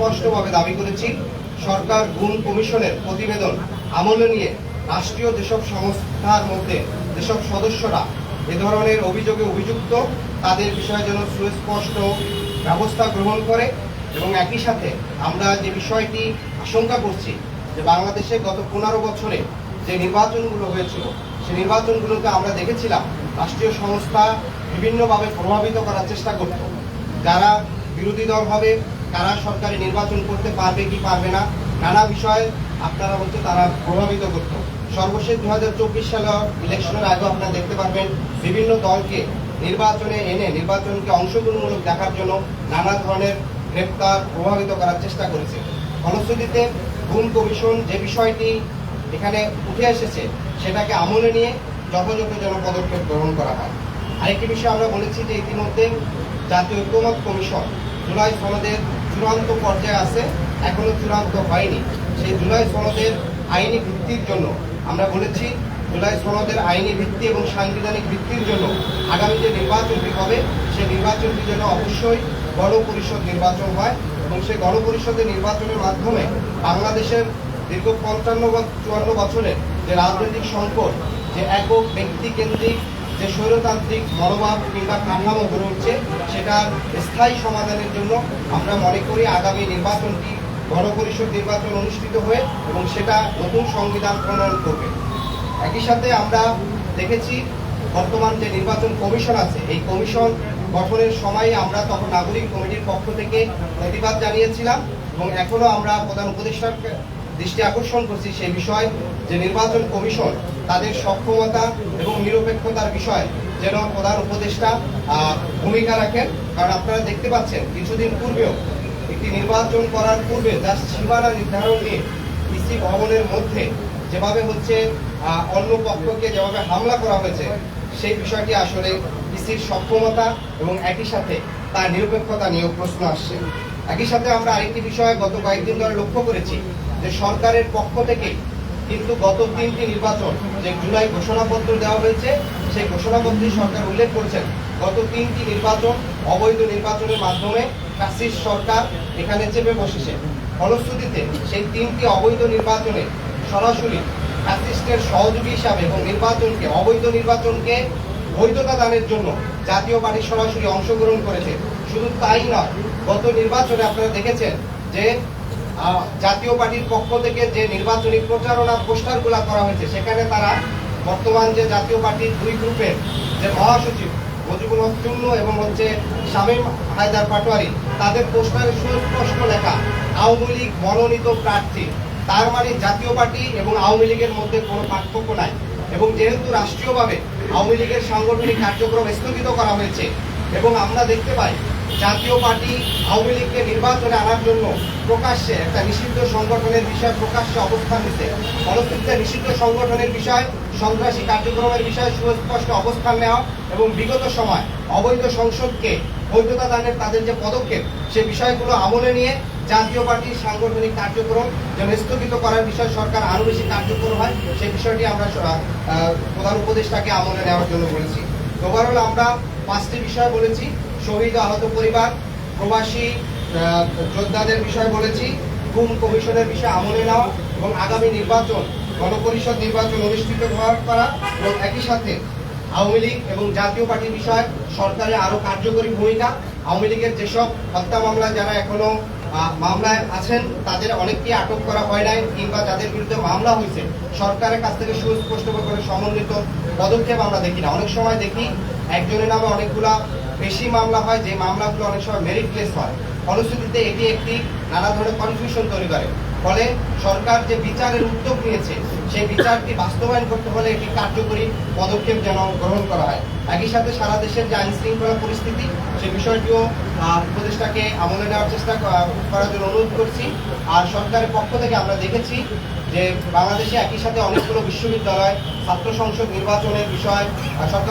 সুস্পষ্টভাবে দাবি করেছি, সরকার গুণ কমিশনের প্রতিবেদন আমলে নিয়ে রাষ্ট্রীয় যেসব সংস্থার মধ্যে যেসব সদস্যরা এ ধরনের অভিযোগে অভিযুক্ত, তাদের বিষয়ে যেন সুস্পষ্ট ব্যবস্থা গ্রহণ করে এবং একই সাথে আমরা যে বিষয়টি আশঙ্কা করছি যে বাংলাদেশে গত পনেরো বছরে যে নির্বাচনগুলো হয়েছিল সেই নির্বাচনগুলোকে আমরা দেখেছিলাম রাষ্ট্রীয় সংস্থা বিভিন্নভাবে প্রভাবিত করার চেষ্টা করত। যারা বিরোধী দল হবে তারা সরকারি নির্বাচন করতে পারবে কি পারবে না, নানা বিষয়ে আপনারা হচ্ছে তারা প্রভাবিত করত। সর্বশেষ দু হাজার চব্বিশ সালের ইলেকশনের আগেও আপনারা দেখতে পারবেন, বিভিন্ন দলকে নির্বাচনে এনে নির্বাচনকে অংশগ্রহণমূলক দেখার জন্য নানা ধরনের গ্রেপ্তার প্রভাবিত করার চেষ্টা করেছে। ফলশ্রুতিতে গুম কমিশন যে বিষয়টি এখানে উঠে এসেছে, সেটাকে আমলে নিয়ে যথাযথ যেন পদক্ষেপ গ্রহণ করা হয়। আরেকটি বিষয় আমরা বলেছি যে ইতিমধ্যে জাতীয় ঐক্যমত কমিশন জুলাই সনদের চূড়ান্ত পর্যায়ে আছে, এখনও চূড়ান্ত হয়নি। সেই জুলাই সনদের আইনি ভিত্তির জন্য আমরা বলেছি, জুলাই সনদের আইনি ভিত্তি এবং সাংবিধানিক ভিত্তির জন্য আগামী যে নির্বাচনটি হবে, সেই নির্বাচনটি যেন অবশ্যই গণপরিষদ নির্বাচন হয় এবং সেই গণপরিষদের নির্বাচনের মাধ্যমে বাংলাদেশের দীর্ঘ পঞ্চান্ন বা চুয়ান্ন বছরের যে রাজনৈতিক সংকট, যে একক ব্যক্তি কেন্দ্রিক যে স্বৈরতান্ত্রিক মনোভাব কিংবা কাঠামো গড়ে উঠছে, সেটার স্থায়ী সমাধানের জন্য আমরা মনে করি আগামী নির্বাচনটি গণপরিষদ নির্বাচন অনুষ্ঠিত হয়ে এবং সেটা নতুন সংবিধান প্রণয়ন করবে। একই সাথে আমরা দেখেছি বর্তমান যে নির্বাচন কমিশন আছে, এই কমিশন গঠনের সময় আমরা তখন নাগরিক কমিটির পক্ষ থেকে প্রতিবাদ জানিয়েছিলাম এবং এখনও আমরা প্রধান উপদেষ্টার দৃষ্টি আকর্ষণ করছি সেই বিষয় যে নির্বাচন কমিশন তাদের সক্ষমতা এবং নিরপেক্ষতার বিষয় যেন প্রধান উপদেষ্টা ভূমিকা রাখেন। কারণ আপনারা দেখতে পাচ্ছেন, কিছুদিন পূর্বেও একটি নির্বাচন করার পূর্বে যার সীমানা নির্ধারণ নিয়ে ইসি ভবনের মধ্যে যেভাবে হচ্ছে অন্য পক্ষকে যেভাবে হামলা করা হয়েছে, সেই বিষয়টি আসলে ইসির সক্ষমতা এবং একই সাথে তার নিরপেক্ষতা নিয়েও প্রশ্ন আসছে। একই সাথে আমরা আরেকটি বিষয় গত কয়েকদিন ধরে লক্ষ্য করেছি যে সরকারের পক্ষ থেকে কিন্তু গত তিনটি নির্বাচন যে জুলাই ঘোষণাপত্র দেওয়া হয়েছে, সেই ঘোষণাপত্রে সরকার উল্লেখ করেছেন, গত তিনটি নির্বাচন অবৈধ নির্বাচনের মাধ্যমে কাশির সরকার এখানে চেপে বসেছে। ফলশ্রুতিতে সেই তিনটি অবৈধ নির্বাচনে সরাসরি ফ্যাসিস্টের সহযোগী হিসাবে এবং নির্বাচনকে, অবৈধ নির্বাচনকে বৈধতা দানের জন্য জাতীয় পার্টি সরাসরি অংশগ্রহণ করেছে। শুধু তাই নয়, গত নির্বাচনে আপনারা দেখেছেন যে জাতীয় পার্টির পক্ষ থেকে যে নির্বাচনী প্রচারণা পোস্টারগুলো করা হয়েছে, সেখানে তারা বর্তমান যে জাতীয় পার্টির দুই গ্রুপের যে মহাসচিব, মুজিবুল হক এবং হচ্ছে শামীম হায়দার পাটোয়ারি, তাদের পোস্টারে সুস্পষ্ট লেখা, আওয়ামী লীগ মনোনীত প্রার্থী। তার মানে জাতীয় পার্টি এবং আওয়ামী লীগের মধ্যে কোনো পার্থক্য নাই। এবং যেহেতু রাষ্ট্রীয়ভাবে আওয়ামী লীগের সাংগঠনিক কার্যক্রম স্থগিত করা হয়েছে, এবং আমরা দেখতে পাই জাতীয় পার্টি আওয়ামী লীগকে নির্বাচনে আনার জন্য প্রকাশ্যে একটা নিষিদ্ধ সংগঠনের বিষয়ে প্রকাশ্যে অবস্থান নিতে। ফলশ্রুতিতে নিষিদ্ধ সংগঠনের বিষয়, সন্ত্রাসী কার্যক্রমের বিষয়ে সুস্পষ্ট অবস্থান নেওয়া এবং বিগত সময় অবৈধ সংসদকে বৈধতা দানের তাদের যে পদক্ষেপ, সে বিষয়গুলো আমলে নিয়ে জাতীয় পার্টির সাংগঠনিক কার্যক্রম যেন স্থগিত করার বিষয়ে সরকার আরও বেশি কার্যকর হয় সেই বিষয়টি আমরা প্রধান উপদেষ্টাকে আমলে নেওয়ার জন্য বলেছি। ওভারঅল আমরা পাঁচটি বিষয় বলেছি। শহীদ আহত পরিবার, প্রবাসী যোদ্ধাদের বিষয় বলেছি গুম কমিশনের বিষয়ে আমলে নেওয়া এবং আগামী নির্বাচন, গণপরিষদ নির্বাচন অনুষ্ঠিত করা এবং একই সাথে আওয়ামী লীগ এবং জাতীয় পার্টির বিষয়ে সরকারের আরও কার্যকরী ভূমিকা। আওয়ামী লীগের যেসব হত্যা মামলা যারা এখনও মামলায় আছেন, তাদের অনেককে আটক করা হয় নাই কিংবা যাদের বিরুদ্ধে মামলা হয়েছে, সরকারের কাছ থেকে সুস্পষ্ট করে সমন্বিত পদক্ষেপ আমরা দেখি না। অনেক সময় দেখি, একজনের নামে অনেকগুলা বেশি মামলা হয়, যে মামলাগুলো অনেক সময় মেরিটলেস হয়। ফলশ্রুতিতে এটি একটি নানা ধরনের কনফিউশন তৈরি করে। ফলে সরকার যে বিচারের উদ্যোগ নিয়েছে, সেই বিচারটি বাস্তবায়ন করতে হলে একটি কার্যকরী পদক্ষেপ যেন গ্রহণ করা হয়। একই সাথে সারা দেশের যে আইন শৃঙ্খলা পরিস্থিতি সেই বিষয়টিও উপদেষ্টাকে আমলে নেওয়ার চেষ্টা করার জন্য অনুরোধ করছি। আর সরকারের পক্ষ থেকে আমরা দেখেছি যে বাংলাদেশে একই সাথে অনেকগুলো বিশ্ববিদ্যালয়, ছাত্র সংসদ নির্বাচনের বিষয় সরকার